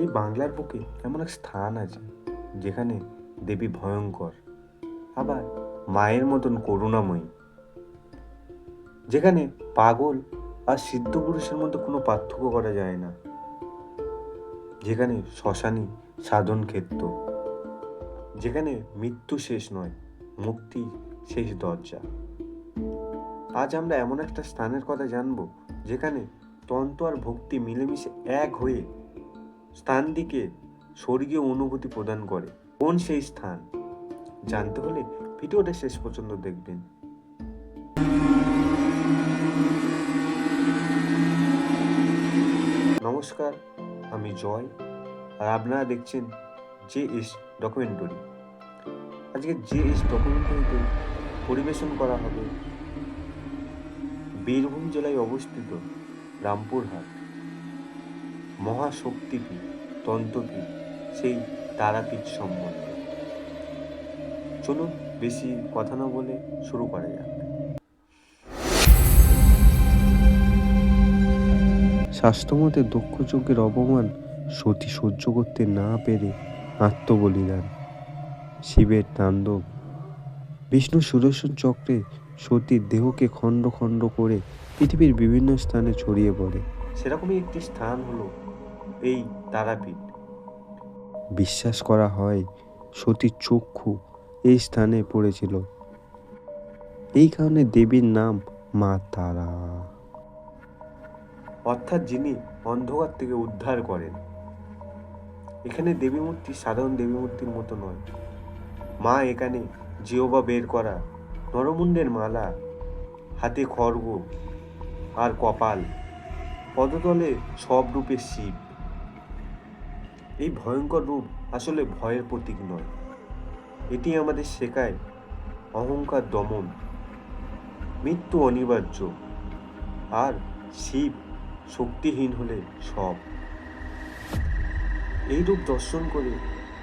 এই বাংলার বুকে এমন এক স্থান আছে, যেখানে দেবী ভয়ঙ্কর, আবার মায়ের মতন করুণাময়ী। যেখানে পাগল আর সিদ্ধ পুরুষের মধ্যে কোনো পার্থক্য করা যায় না। যেখানে শ্মশানী সাধন ক্ষেত্র। যেখানে মৃত্যু শেষ নয়, মুক্তি শেষ দরজা। আজ আমরা এমন একটা স্থানের কথা জানব, যেখানে তন্ত্র আর ভক্তি মিলেমিশে এক হয়ে স্থানটিকে স্বর্গীয় অনুভূতি প্রদান করে। কোন সেই স্থান? জানতে হলে ভিডিওটা শেষ পর্যন্ত দেখবেন। নমস্কার, আমি জয় আর আপনারা দেখছেন জে এস ডকুমেন্টারি। আজকে জে এস ডকুমেন্টারিতে পরিবেশন করা হবে বীরভূম জেলায় অবস্থিত রামপুরহাট মহাশক্তিপীঠ। তন্ত্রপীঠ সেই তারাপীঠ সম্বন্ধে। চলুন বেশি কথা না বলে শুরু করা যাক। স্বাস্থ্যমতে দক্ষ যজ্ঞের অপমান সতী সহ্য করতে না পেরে আত্মবলিদান। শিবের তাণ্ডব বিষ্ণু সুদর্শন চক্রে সতীর দেহকে খণ্ড খণ্ড করে পৃথিবীর বিভিন্ন স্থানে ছড়িয়ে পড়ে। সেরকমই একটি স্থান হলো এই তারাপীঠ। বিশ্বাস করা হয় সতীর চক্ষু এই স্থানে পড়েছিল। এই কারণে দেবীর নাম মা তারা। অর্থাৎ যিনি অন্ধকার থেকে উদ্ধার করেন। এখানে দেবী মূর্তি সাধারণ দেবী মূর্তির মতো নয়। মা এখানে জিওবা বের করা নরমুণ্ডের মালা হাতে খড়গ আর কপাল পদতলে সব রূপে শিব। এই ভয়ঙ্কর রূপ আসলে ভয়ের প্রতীক নয়। এটি আমাদের শেখায় অহংকার দমন, মৃত্যু অনিবার্য, আর শিব শক্তিহীন হলে সব। এই রূপ দর্শন করে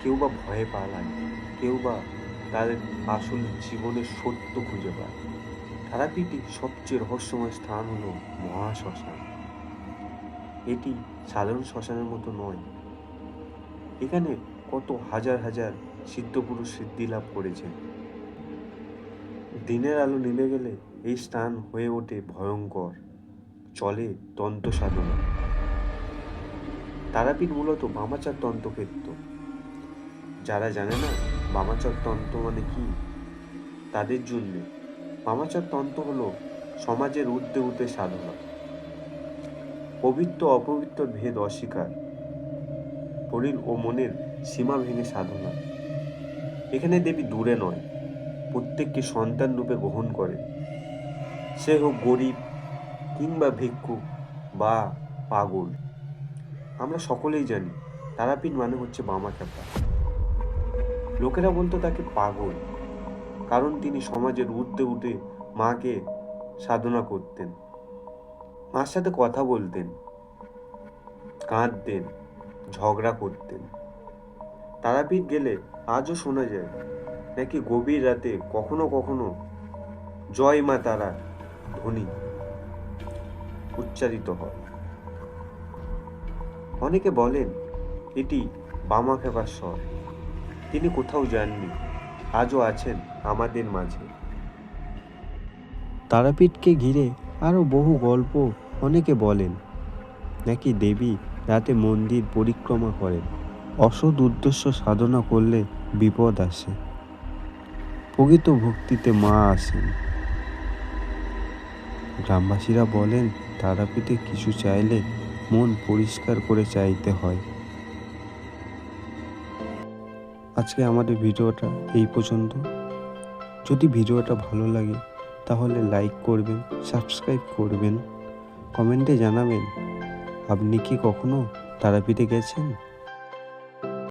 কেউ বা ভয়ে পালায় কেউ বা তাদের আসল জীবনের সত্য খুঁজে পায়। তারাপীঠে সবচেয়ে রহস্যময় স্থান হলো মহাশ্মশান। এটি সাধারণ শ্মশানের মতো নয় এখানে কত হাজার হাজার সিদ্ধপুরুষ সিদ্ধি লাভ করেছেন। দিনের আলো নিভে গেলে এই স্থান হয়ে ওঠে ভয়ঙ্কর, চলে তন্ত্র সাধনা। তারাপীঠ মূলত বামাচার তন্ত্রক্ষেত্র যারা জানে না বামাচার তন্ত্র মানে কি, তাদের জন্য বামাচার তন্ত্র হলো সমাজের ঊর্ধ্বে ঊর্ধ্বে সাধনা। পবিত্র অপবিত্র ভেদ অস্বীকার। শরীর ও মনের সীমা ভেঙে সাধনা। এখানে দেবী দূরে নয়, প্রত্যেককে সন্তান রূপে গ্রহণ করে সে হোক গরিব কিংবা ভিক্ষু বা পাগল, আমরা সকলেই জানি তারাপীঠ মানে হচ্ছে বামা খ্যাপা। লোকেরা বলতো তাকে পাগল, কারণ তিনি সমাজের ঊর্ধ্বে উঠে মাকে সাধনা করতেন। মার সাথে কথা বলতেন, কাঁদতেন। ঝগড়া করতেন। তারাপীঠ গেলে আজও শোনা যায়, নাকি গভীর রাতে কখনো কখনো জয় মা তারা ধ্বনি উচ্চারিত হয়। অনেকে বলেন, এটি বামা খেপার স্বর। তিনি কোথাও যাননি, আজও আছেন আমাদের মাঝে। তারাপীঠকে ঘিরে আরও বহু গল্প অনেকে বলেন, নাকি দেবী রাতে মন্দির পরিক্রমা করেন অসৎ উদ্দেশ্য সাধনা করলে বিপদ আসে। প্রকৃত ভক্তিতে মা আসেন। গ্রামবাসীরা বলেন, তারাপীঠে কিছু চাইলে মন পরিষ্কার করে চাইতে হয়। আজকে আমাদের ভিডিওটা এই পর্যন্ত। যদি ভিডিওটা ভালো লাগে, তাহলে লাইক করবেন সাবস্ক্রাইব করবেন। কমেন্টে জানাবেন আপনি কি কখনো তারাপীঠে গেছেন?